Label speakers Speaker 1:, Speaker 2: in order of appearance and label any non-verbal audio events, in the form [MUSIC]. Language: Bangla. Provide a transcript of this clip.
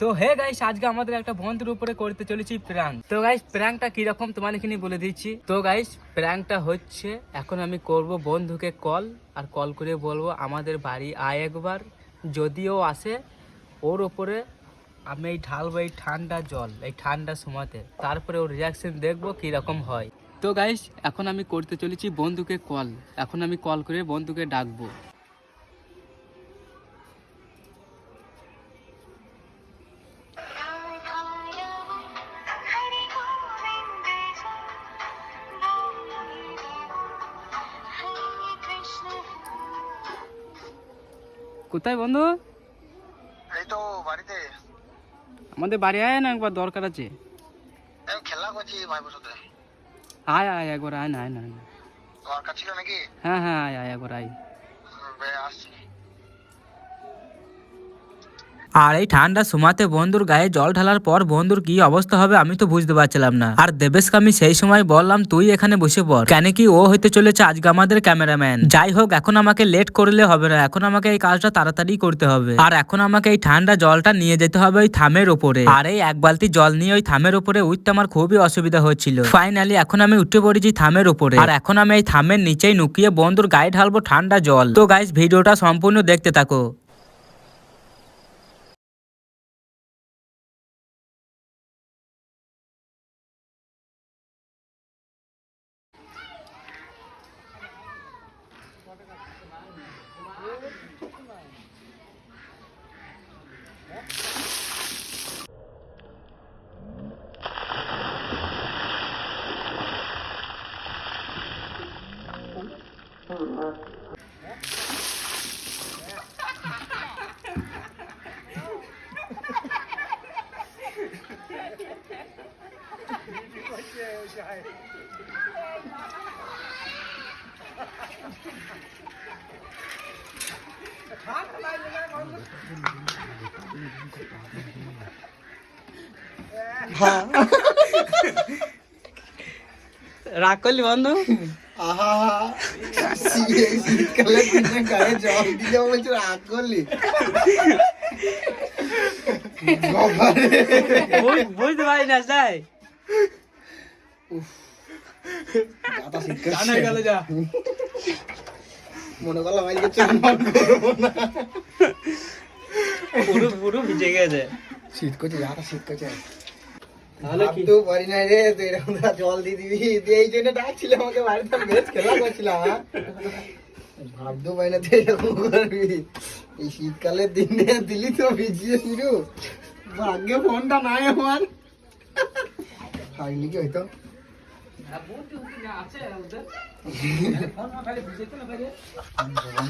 Speaker 1: তো হে গাইস আজকে আমাদের একটা বন্ধুর উপরে করতে চলেছি প্র্যাঙ্ক তো গাইস প্র্যাঙ্কটা কীরকম তোমাদেরকে নিয়ে বলে দিচ্ছি। তো গাইস প্র্যাঙ্কটা হচ্ছে, এখন আমি করব বন্ধুকে কল আর কল করে বলব আমাদের বাড়ি আয় একবার। যদিও আসে ওর ওপরে আমি এই ঢালবো এই ঠান্ডা জল, এই ঠান্ডা সময়তে, তারপরে ওর রিয়াকশন দেখব কীরকম হয়। তো গাইস এখন আমি করতে চলেছি বন্ধুকে কল এখন আমি কল করে বন্ধুকে ডাকবো। কোথায় বন্ধু?
Speaker 2: এই তো বাড়িতে।
Speaker 1: আমাদের বাড়ি আয় না একবার দরকার আছে।
Speaker 2: খেলা করছি ভাই বসতে
Speaker 1: আয় আয় একবার আয় না আয় না
Speaker 2: দরকার ছিল নাকি?
Speaker 1: হ্যাঁ হ্যাঁ আয় আয় একবার আয়।
Speaker 2: আসছি।
Speaker 3: আর এই ঠান্ডা সময়তে বন্ধুর গায়ে জল ঢালার পর বন্ধুর কি অবস্থা হবে আমি তো বুঝতে পারছিলাম না। আর দেবেশকে আমি সেই সময় বললাম, তুই এখানে বসে পড়। কেন কি ও হইতে চলেছে আজকে আমাদের ক্যামেরাম্যান। যাই হোক, এখন আমাকে লেট করলে হবে না। এখন আমাকে এই কাজটা তাড়াতাড়ি করতে হবে। আর এখন আমাকে এই ঠান্ডা জলটা নিয়ে যেতে হবে ওই থামের ওপরে আর এই এক বালতি জল নিয়ে ওই থামের ওপরে উঠতে আমার খুবই অসুবিধা হচ্ছিল। ফাইনালি এখন আমি উঠে পড়েছি থামের ওপরে আর এখন আমি এই থামের নিচেই নুকিয়ে বন্ধুর গায়ে ঢালবো ঠান্ডা জল। তো গাইস ভিডিওটা সম্পূর্ণ দেখতে থাকো।
Speaker 1: রাগ করলি বন্ধু
Speaker 2: আহা এই শীতকালে দিনে গায়ে জল দিলে বলছো রাগ করলি
Speaker 1: বুঝতে পারি না তাই
Speaker 2: শীত করছে।
Speaker 1: যা
Speaker 2: মনে করলাম আজকে চান ফান করব না
Speaker 1: পুরো পুরো ভিজে গেছে
Speaker 2: শীত করছে যাটা শীত করছে ভাবতেও পারি না রে তুই এরকম জল দিয়ে দিবি। দিয়ে এই জন্য ডাকছিল আমাকে বাড়িতে বেশ খেলা করছিলাম হ্যাঁ? ভাবতেও পারি না তুই এরকম করবি। এই শীতকালের দিনে দিলি তো ভিজিয়ে শুরু। ভাগ্যে ফোনটা নাই আমার। থাকলি কি হইতো
Speaker 1: আছে [LAUGHS]